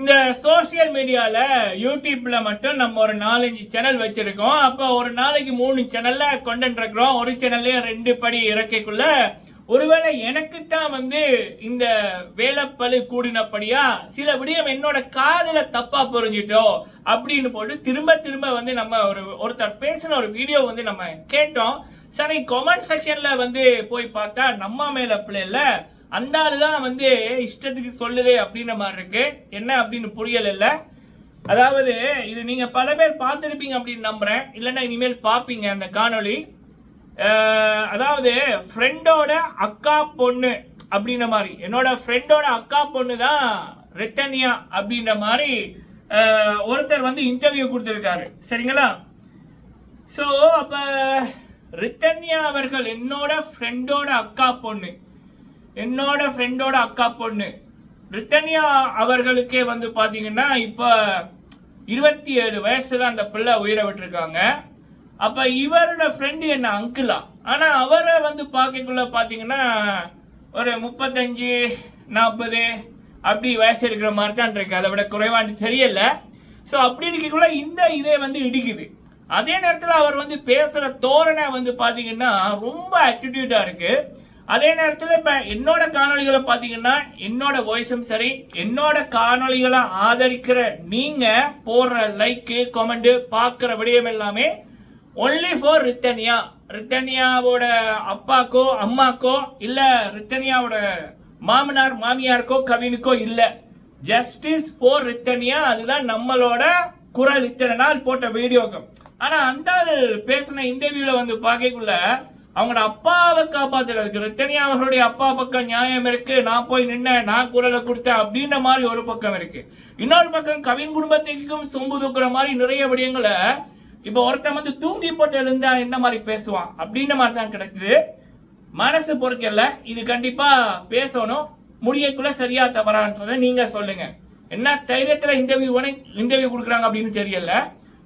இந்த சோஷியல் மீடியால யூடியூப்ல மட்டும் நம்ம ஒரு நாலஞ்சு சேனல் வச்சிருக்கோம். அப்போ ஒரு நாளைக்கு மூணு சேனல்ல கொண்டு இருக்கிறோம். ஒரு சேனல்லே ரெண்டு படி இறக்கைக்குள்ள. ஒருவேளை எனக்கு தான் வந்து இந்த வேலைப்பழு கூடினபடியா சில விடயம் என்னோட காதுல தப்பா புரிஞ்சிட்டோ அப்படின்னு போட்டு திரும்ப திரும்ப வந்து நம்ம ஒரு ஒருத்தர் பேசின ஒரு வீடியோ வந்து நம்ம கேட்டோம். சரி கமெண்ட் செக்ஷன்ல வந்து போய் பார்த்தா நம்ம மேல பிள்ளைல அந்த ஆள் தான் வந்து இஷ்டத்துக்கு சொல்லுது அப்படின்ற மாதிரி இருக்கு. என்ன அப்படின்னு புரியல இல்லை. அதாவது இது நீங்க பல பேர் பார்த்துருப்பீங்க அப்படின்னு நம்புறேன். இல்லைன்னா இனிமேல் பார்ப்பீங்க அந்த காணொளி. அதாவது ஃப்ரெண்டோட அக்கா பொண்ணு அப்படின்ற மாதிரி. என்னோட ஃப்ரெண்டோட அக்கா பொண்ணு தான் ரித்தன்யா அப்படின்ற மாதிரி ஒருத்தர் வந்து இன்டர்வியூ கொடுத்துருக்காரு. சரிங்களா? ஸோ அப்போ ரித்தன்யா அவர்கள் என்னோட ஃப்ரெண்டோட அக்கா பொண்ணு. என்னோட ஃப்ரெண்டோட அக்கா பொண்ணு. ரித்தன்யா அவர்களுக்கே வந்து பார்த்தீங்கன்னா இப்போ இருபத்தி ஏழு வயசில் அந்த பிள்ளை உயிரை விட்டுருக்காங்க. அப்போ இவரோட ஃப்ரெண்டு என்ன? அங்கிளா. ஆனால் அவரை வந்து பார்க்கக்குள்ள பார்த்தீங்கன்னா ஒரு முப்பத்தஞ்சு நாற்பது அப்படி வயசு இருக்கிற மாதிரி தான் இருக்கு. அதை விட குறைவான்னு தெரியல. ஸோ அப்படி இருக்கக்குள்ள இந்த இதே வந்து இடிக்குது. அதே நேரத்தில் அவர் வந்து பேசுகிற தோரணை வந்து பார்த்தீங்கன்னா ரொம்ப ஆட்டிடியூடாக இருக்குது அதே நேரத்தில் இப்போ என்னோட காணொளிகளை பார்த்தீங்கன்னா என்னோட வாய்ஸும் சரி என்னோட காணொளிகளை ஆதரிக்கிற நீங்கள் போடுற லைக்கு கமெண்டு பார்க்குற விடயம் எல்லாமே ஒன்லி ஃபார் ரித்தனியா. ரித்தனியாவோட அப்பாக்கோ அம்மாக்கோ இல்லை ரித்தனியாவோட மாமனார் மாமியாருக்கோ கவினுக்கோ இல்லை. ஜஸ்டிஸ் ஃபார் ரித்தனியா அதுதான் நம்மளோட குரல். இத்தனை நாள் போட்ட வீடியோக்கு ஆனால் அந்த பேசின இன்டர்வியூவில் வந்து பார்க்கக்குள்ள அவங்களோட அப்பாவை காப்பாத்துறதுக்கு ரத்தனியா அவர்களுடைய அப்பா பக்கம் நியாயம் இருக்கு. நான் போய் நின்னேன் நான் குரலை கொடுத்தேன் அப்படின்ற மாதிரி ஒரு பக்கம் இருக்கு. இன்னொரு பக்கம் கவின் குடும்பத்துக்கும் சொம்பு தூக்குற மாதிரி நிறைய விடயங்களை இப்போ ஒருத்தன் வந்து தூங்கி போட்டு எழுந்தா என்ன மாதிரி பேசுவான்? அப்படின்ற மாதிரி தான் கிடைக்குது. மனசு பொறுக்கல. இது கண்டிப்பா பேசணும். முடியக்குள்ள சரியா தவறான்றதை நீங்க சொல்லுங்க. என்ன தைரியத்துல இன்டர்வியூ இன்டர்வியூ கொடுக்குறாங்க அப்படின்னு தெரியல.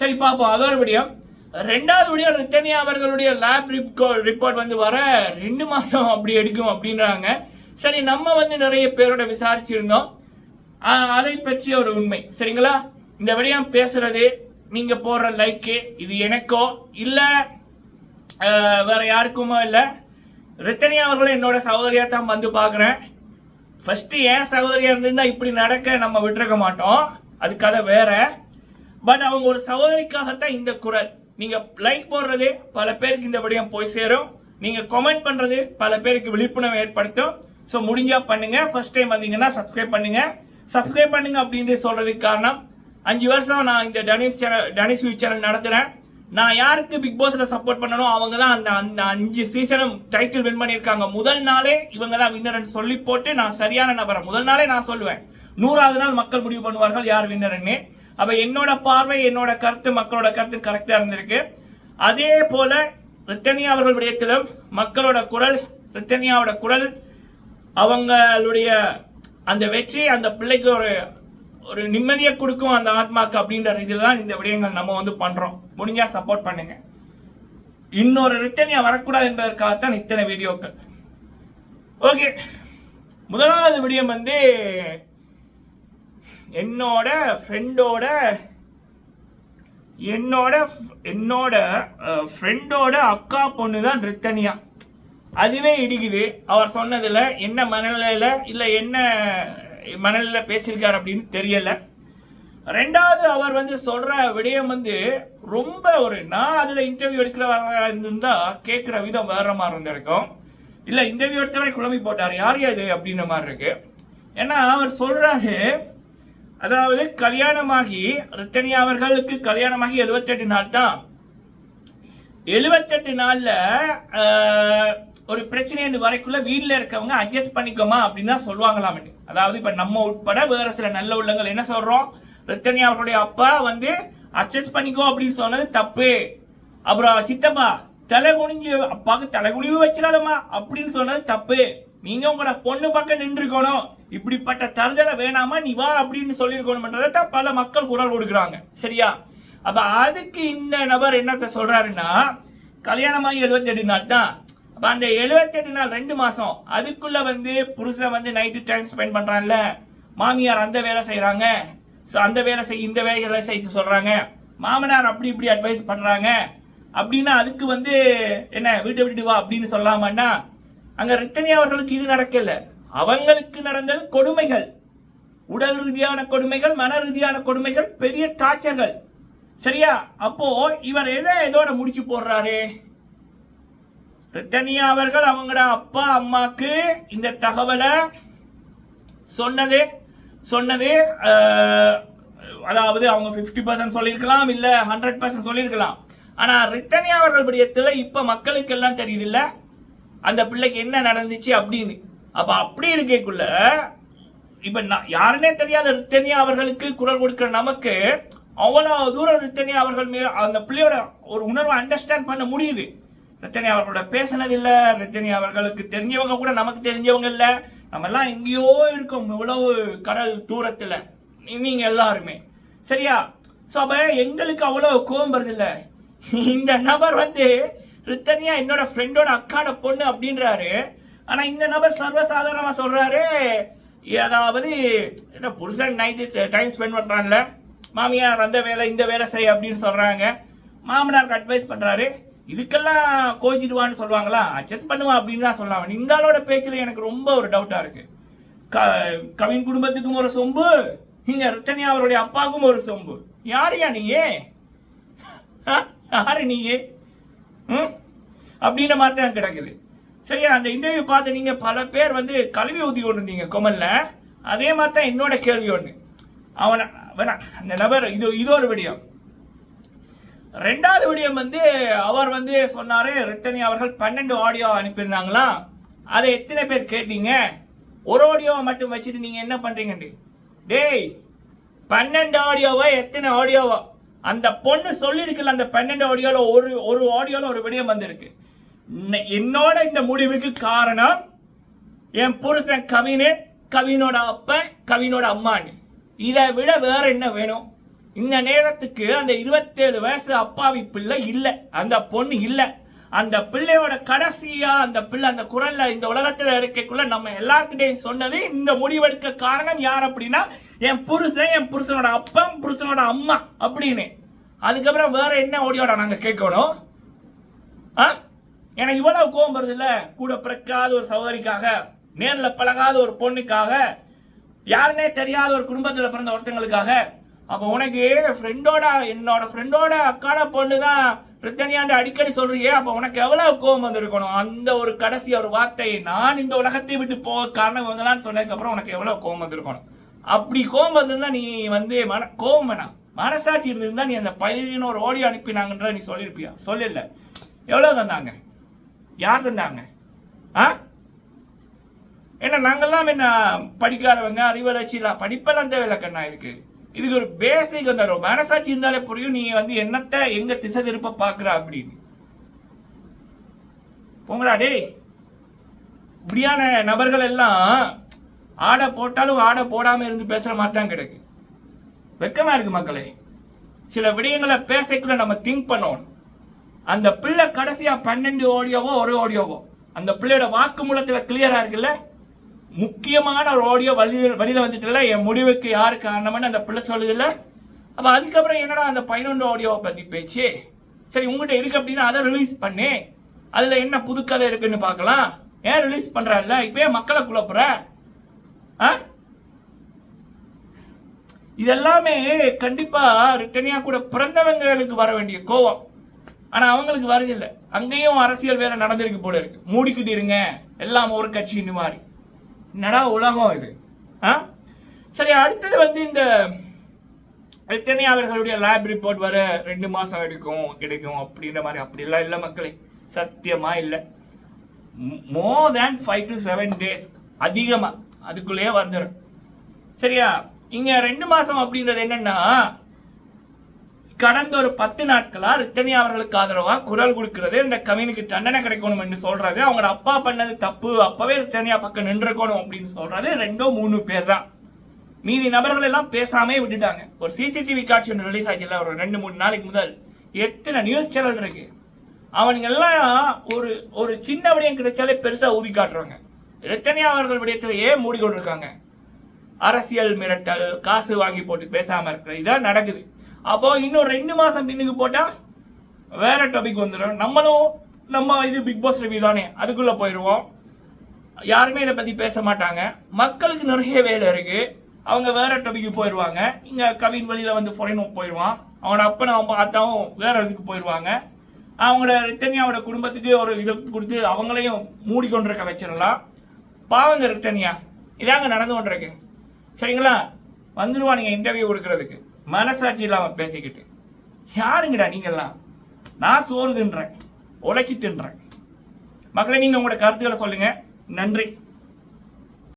சரி பார்ப்போம். அதோட விடியம். ரெண்டாவது விடியம் ரித்தனியா அவர்களுடைய லேப் ரிப்போர்ட் வந்து வர ரெண்டு மாதம் அப்படி எடுக்கும் அப்படின்றாங்க. சரி நம்ம வந்து நிறைய பேரோட விசாரிச்சிருந்தோம். அதை பற்றிய ஒரு உண்மை. சரிங்களா? இந்த விடயம் பேசுறது நீங்க போடுற லைக்கு இது எனக்கோ இல்லை வேற யாருக்குமோ இல்லை. ரித்தனியா அவர்களும் என்னோட சகோதரியா தான் வந்து பார்க்குறேன். ஃபஸ்ட்டு ஏன் சகோதரியா இருந்திருந்தா இப்படி நடக்க நம்ம விட்டுருக்க மாட்டோம்? அது கதை வேற. பட் அவங்க ஒரு சகோதரிக்காகத்தான் இந்த குரல். நீங்கள் லைக் போடுறது பல பேருக்கு இந்த விடயம் போய் சேரும். நீங்கள் கமெண்ட் பண்ணுறது பல பேருக்கு விழிப்புணர்வு ஏற்படுத்தும். ஸோ முடிஞ்சால் பண்ணுங்கள் ஃபஸ்ட் டைம் வந்தீங்கன்னா சப்ஸ்கிரைப் பண்ணுங்கள் சப்ஸ்கிரைப் பண்ணுங்க அப்படின்னு சொல்கிறதுக்கு காரணம் அஞ்சு வருஷம் நான் இந்த Danis channel Danis view channel நடத்துகிறேன் நான் யாருக்கு பிக் பாஸில் சப்போர்ட் பண்ணனோ அவங்க தான் அந்த அந்த அஞ்சு சீசனும் டைட்டில் வின் பண்ணியிருக்காங்க. முதல் நாளே இவங்க தான் வின்னர்னு சொல்லி போட்டு நான் சரியான நபரை. முதல் நாளே நான் சொல்லுவேன். நூறாவது நாள் மக்கள் முடிவு பண்ணுவார்கள் யார் வின்னர்னு அப்ப என்னோட பார்வை என்னோட கருத்து மக்களோட கருத்து கரெக்டா இருந்திருக்கு. அதே போல ரித்தனியா அவர்கள் விடயத்திலும் மக்களோட குரல் ரித்தனியாவோட குரல் அவங்களுடைய அந்த வெற்றி அந்த பிள்ளைக்கு ஒரு ஒரு நிம்மதியை கொடுக்கும் அந்த ஆத்மாக்கு அப்படின்ற இதில் தான் இந்த விடயங்கள் நம்ம வந்து பண்றோம். முடிஞ்சா சப்போர்ட் பண்ணுங்க. இன்னொரு ரித்தனியா வரக்கூடாது என்பதற்காகத்தான் இத்தனை வீடியோக்கள். ஓகே. முதலாவது விடயம் வந்து என்னோட ஃப்ரெண்டோட என்னோட என்னோட ஃப்ரெண்டோட அக்கா பொண்ணு தான் ரித்தனியா. அதுவே இடிக்குது. அவர் சொன்னதில் என்ன மனநிலையில் இல்லை என்ன மனநிலையில் பேசியிருக்கார் அப்படின்னு தெரியலை. ரெண்டாவது அவர் வந்து சொல்கிற விடயம் வந்து ரொம்ப ஒரு நான் அதில் இன்டர்வியூ எடுக்கிறவராக இருந்திருந்தா கேட்குற விதம் வேறு மாதிரி இருந்திருக்கும். இல்லை இன்டர்வியூ எடுத்தவரை குழம்பி போட்டார். யார் இது? அப்படின்ற மாதிரி இருக்குது ஏன்னா அவர் சொல்கிறாரு அதாவது கல்யாணமாகி ரித்தனியா அவர்களுக்கு கல்யாணமாகி 78 நாள் தான். எழுபத்தெட்டு நாளில் ஒரு பிரச்சனை வரைக்குள்ள வீட்டில் இருக்கவங்க அட்ஜஸ்ட் பண்ணிக்கோமா அப்படின்னு தான் சொல்லுவாங்களாம். அதாவது இப்போ நம்ம உட்பட வேற சில நல்ல உள்ளங்கள் என்ன சொல்றோம்? ரித்தனியா அவர்களுடைய அப்பா வந்து அட்ஜஸ்ட் பண்ணிக்கோ அப்படின்னு சொன்னது தப்பு. அப்புறம் சித்தப்பா தலை குனிஞ்சு அப்பாவுக்கு தலை குனிவு வச்சிடாதம்மா அப்படின்னு சொன்னது தப்பு. நீங்க உங்களோட பொண்ணு பக்கம் நின்றுக்கணும். இப்படிப்பட்ட தருதலை வேணாமா நீ வா அப்படின்னு சொல்லியிருக்கணும்ன்றதை தான் பல மக்கள் குரல் கொடுக்குறாங்க. சரியா? அப்போ அதுக்கு இந்த நபர் என்னத்த சொல்கிறாருன்னா கல்யாணமாகி 78 நாள் தான். அப்போ அந்த 78 நாள் ரெண்டு மாதம் அதுக்குள்ளே வந்து புருஷன் வந்து நைட்டு டைம் ஸ்பெண்ட் பண்ணுறான்ல மாமியார் அந்த வேலை செய்கிறாங்க ஸோ அந்த வேலை செய் இந்த வேலை செய்ய சொல்கிறாங்க மாமனார் அப்படி இப்படி அட்வைஸ் பண்ணுறாங்க அப்படின்னா அதுக்கு வந்து என்ன வீட்டை விட்டு வா அப்படின்னு சொல்லாமன்னா அங்கே ரித்தனி அவர்களுக்கு இது நடக்கலை. அவங்களுக்கு நடந்தது கொடுமைகள். உடல் ரீதியான கொடுமைகள் மன ரீதியான கொடுமைகள் பெரிய டார்ச்சர்கள். சரியா? அப்போ இவர் எதை இதோட முடிச்சு போடுறாரு? ரித்தனியா அவர்கள் அவங்களோட அப்பா அம்மாக்கு இந்த தகவலை சொன்னது சொன்னது அதாவது அவங்க ஃபிஃப்டி பர்சன்ட் சொல்லியிருக்கலாம் இல்லை ஹண்ட்ரட் பர்சன்ட் சொல்லியிருக்கலாம். ஆனால் ரித்தனியா அவர்கள் விடயத்தில் இப்போ மக்களுக்கு எல்லாம் தெரியுது இல்லை அந்த பிள்ளைக்கு என்ன நடந்துச்சு அப்படின்னு. அப்போ அப்படி இருக்கக்குள்ள இப்போ நான் யாருன்னே தெரியாத ரித்தனியா அவர்களுக்கு குரல் கொடுக்குற நமக்கு அவ்வளோ தூரம் ரித்தனியா அவர்கள் மேல அந்த பிள்ளையோட ஒரு உணர்வை அண்டர்ஸ்டாண்ட் பண்ண முடியுது. ரத்தனி அவர்களோட பேசினது இல்ல ரத்தனி அவர்களுக்கு தெரிஞ்சவங்க கூட நமக்கு தெரிஞ்சவங்க இல்லை. நம்ம எல்லாம் எங்கேயோ இருக்கோம் இவ்வளவு கடல் தூரத்தில். நீங்கள் எல்லாருமே. சரியா? ஸோ அப்போ எங்களுக்கு அவ்வளோ கோபம் வருதில்ல இந்த நபர் வந்து ரித்தனியா என்னோட ஃப்ரெண்டோட அக்காட பொண்ணு அப்படின்றாரு. ஆனா இந்த நபர் சர்வசாதாரணமா சொல்றாரு ஏதாவது என்ன புருஷன் நைட்டு டைம் ஸ்பெண்ட் பண்றான்ல மாமியார் அந்த வேலை இந்த வேலை செய் அப்படின்னு சொல்றாங்க. மாமனாருக்கு அட்வைஸ் பண்றாரு இதுக்கெல்லாம் கோச்சிடுவான்னு சொல்லுவாங்களா? அட்ஜஸ்ட் பண்ணுவான் அப்படின்னு தான் சொல்லுவாங்க. இந்த ஆளோட பேச்சில் எனக்கு ரொம்ப ஒரு டவுட்டா இருக்கு. க- கவின் குடும்பத்துக்கும் ஒரு சொம்பு இங்க ரத்தனி அவருடைய அப்பாவுக்கும் ஒரு சொம்பு. யாரையா நீயே? யாரு நீயே? ம்? அப்படின்ற மாதிரி தான் கிடக்குது. சரியா? அந்த இன்டர்வியூ பார்த்து நீங்கள் பல பேர் வந்து கல்வி ஊதி ஒன்று இருந்தீங்க கொமல்ல. அதே மாதிரி தான் என்னோட கேள்வி ஒன்று அவனை வேணா அந்த நபர் இது இது ஒரு விடயம். ரெண்டாவது விடயம் வந்து அவர் வந்து சொன்னார் ரித்தனி அவர்கள் பன்னெண்டு ஆடியோ அனுப்பியிருந்தாங்களா? அதை எத்தனை பேர் கேட்டீங்க? ஒரு ஆடியோவை மட்டும் வச்சுட்டு நீங்கள் என்ன பண்ணுறீங்கன்ட்டு டேய் பன்னெண்டு ஆடியோவா எத்தனை ஆடியோவா அந்த பொண்ணு சொல்லியிருக்குல்ல அந்த பன்னெண்டு ஆடியோவில் ஒரு ஒரு ஆடியோவில் ஒரு விடயம் வந்திருக்கு. என்னோட இந்த முடிவுக்கு காரணம் என் புருஷன் கவினு கவினோட அப்பன் கவினோட அம்மான்னு. இதை விட வேற என்ன வேணும்? இந்த நேரத்துக்கு அந்த இருபத்தேழு வயசு அப்பாவி பிள்ளை இல்லை. அந்த பொண்ணு இல்லை. அந்த பிள்ளையோட கடைசியா அந்த பிள்ளை அந்த குரல்ல இந்த உலகத்துல இருக்கக்குள்ள நம்ம எல்லாருக்கிட்டையும் சொன்னது இந்த முடிவெடுக்க காரணம் யார் அப்படின்னா என் புருஷன் என் புருஷனோட அப்பன் புருஷனோட அம்மா அப்படின்னு. அதுக்கப்புறம் வேற என்ன ஓடியோட நாங்க கேட்கணும்? ஆ? எனக்கு இவ்வளவு கோபம் வருது இல்ல கூட பிறக்காத ஒரு சகோதரிக்காக நேர்ல பழகாத ஒரு பொண்ணுக்காக யாருன்னே தெரியாத ஒரு குடும்பத்துல பிறந்த ஒருத்தங்களுக்காக அப்ப உனக்கு ஃப்ரெண்டோட என்னோட ஃப்ரெண்டோட அக்காட பொண்ணு தான் ரித்தனியாண்டு அடிக்கடி சொல்றியே அப்போ உனக்கு எவ்வளவு கோபம் வந்திருக்கணும்? அந்த ஒரு கடைசி ஒரு வார்த்தை நான் இந்த உலகத்தை விட்டு போக காரணம் இவங்களான்னு சொன்னதுக்கு அப்புறம் உனக்கு எவ்வளவு கோபம் வந்திருக்கணும்? அப்படி கோபம் வந்திருந்தா நீ வந்து மன கோபம் வேணாம். மனசாட்சி இருந்திருந்தா நீ அந்த பதினோரு ஓடி அனுப்பினாங்கன்ற நீ சொல்லியிருப்பியா? சொல்லல. எவ்வளவு தந்தாங்க? யார் தந்தாங்க? ஆ? ஏன்னா நாங்கெல்லாம் என்ன படிக்காதவங்க அறிவளர்ச்சி இல்லை படிப்பெல்லாம் தேவையில்லக்கண்ணா இதுக்கு. இதுக்கு ஒரு பேசிக் அந்த ஒரு மனசாட்சி இருந்தாலே புரியும். நீ வந்து என்னத்தை எங்க திசை திருப்ப பாக்குற அப்படின்னு. போங்கடா டேய். இப்படியான நபர்கள் எல்லாம் ஆடை போட்டாலும் ஆடை போடாம இருந்து பேசுற மாதிரி தான் கிடைக்கு. வெக்கமா இருக்கு மக்களே. சில விடயங்களை பேசக்குள்ள நம்ம திங்க் பண்ணணும். அந்த பிள்ளை கடைசியா பன்னெண்டு ஆடியோவோ ஒரு ஆடியோவோ அந்த பிள்ளையோட வாக்குமூலத்துல கிளியரா இருக்குல்ல? முக்கியமான ஒரு ஆடியோ வழியில் வெளியில வந்துட்டுல என் முடிவுக்கு யாரு காரணம்னு அந்த பிள்ளை சொல்லுதுல்ல? அப்ப அதுக்கப்புறம் என்னடா அந்த பதினொன்று ஆடியோவை பத்தி பேச்சு? சரி உங்ககிட்ட இருக்கு அப்படின்னா அதை ரிலீஸ் பண்ணு. அதுல என்ன புதுக்கதை இருக்குன்னு பார்க்கலாம். ஏன் ரிலீஸ் பண்றல்ல இப்பயே மக்களை குழப்புற. ஆ? இதெல்லாமே கண்டிப்பா ரிட்டனியா கூட பிறந்தவங்களுக்கு வர வேண்டிய கோவம். ஆனால் அவங்களுக்கு வருதில்லை அங்கேயும் அரசியல் வேலை நடந்திருக்கு போல இருக்கு. மூடிக்கிட்டு இருங்க. எல்லாம் ஒரு கட்சின்னு மாதிரி என்னடா உலகம் இது? ஆ? சரி அடுத்தது வந்து இந்த எத்தனை அவர்களுடைய லேப் ரிப்போர்ட் வர ரெண்டு மாதம் எடுக்கும் கிடைக்கும் அப்படின்ற மாதிரி அப்படிலாம் இல்லை மக்களே. சத்தியமாக இல்லை. More than five to seven days அதிகமாக அதுக்குள்ளேயே வந்துடும் சரியா? இங்கே ரெண்டு மாதம் அப்படின்றது என்னென்னா கடந்த ஒரு பத்து நாட்களா ரித்தனி அவர்களுக்கு ஆதரவா குரல் கொடுக்கிறது. இந்த கவினுக்கு தண்டனை கிடைக்கணும் என்று சொல்றது. அவங்களோட அப்பா பண்ணது தப்பு. அப்பவே ரித்தனியா பக்கம் நின்றுக்கணும் அப்படின்னு சொல்றது. ரெண்டோ மூணு பேர் தான் மீதி நபர்கள் எல்லாம் பேசாமே விட்டுட்டாங்க. ஒரு சிசிடிவி காட்சி ஒன்று ரிலீஸ் ஆச்சுல ஒரு ரெண்டு மூணு நாளைக்கு முதல். எத்தனை நியூஸ் சேனல் இருக்கு? அவனுங்க எல்லாம் ஒரு ஒரு சின்ன விடயம் கிடைச்சாலே பெருசா ஊதி காட்டுறாங்க. ரித்தனியா அவர்கள் விடயத்திலேயே மூடிக்கொண்டிருக்காங்க? அரசியல் மிரட்டல் காசு வாங்கி போட்டு பேசாம இருக்கிற இதான் நடக்குது. அப்போ இன்னும் ரெண்டு மாதம் பின்னுக்கு போட்டால் வேற டாபிக் வந்துடும் நம்மளும் நம்ம இது பிக் பாஸ் ரிவ்யூ தானே அதுக்குள்ளே போயிடுவோம் யாருமே இதை பற்றி பேச மாட்டாங்க. மக்களுக்கு நிறைய வேலை இருக்கு. அவங்க வேற டாபிக் போயிடுவாங்க இங்கே கவின் வழியில் வந்து ஃபாரின் போயிடுவான் அவனோட அப்பனை அவன் பார்த்தாவும் வேற இதுக்கு போயிடுவாங்க அவங்களோட ரித்தன்யாவோட குடும்பத்துக்கு ஒரு இதை கொடுத்து அவங்களையும் மூடிக்கொண்டிருக்க வச்சிடலாம். பாவங்க ரித்தன்யா இதாங்க நடந்து கொண்டிருக்கு. சரிங்களா? வந்துருவானுங்க இன்டர்வியூ கொடுக்கறதுக்கு. மனசாட்சி இல்லாம பேசிக்கிட்டு. யாருங்கடா நீங்கெல்லாம் நான் சோறு தின்றேன் உழைச்சி தின்றேன். மக்களை நீங்க உங்களோட கருத்துக்களை சொல்லுங்க. நன்றி.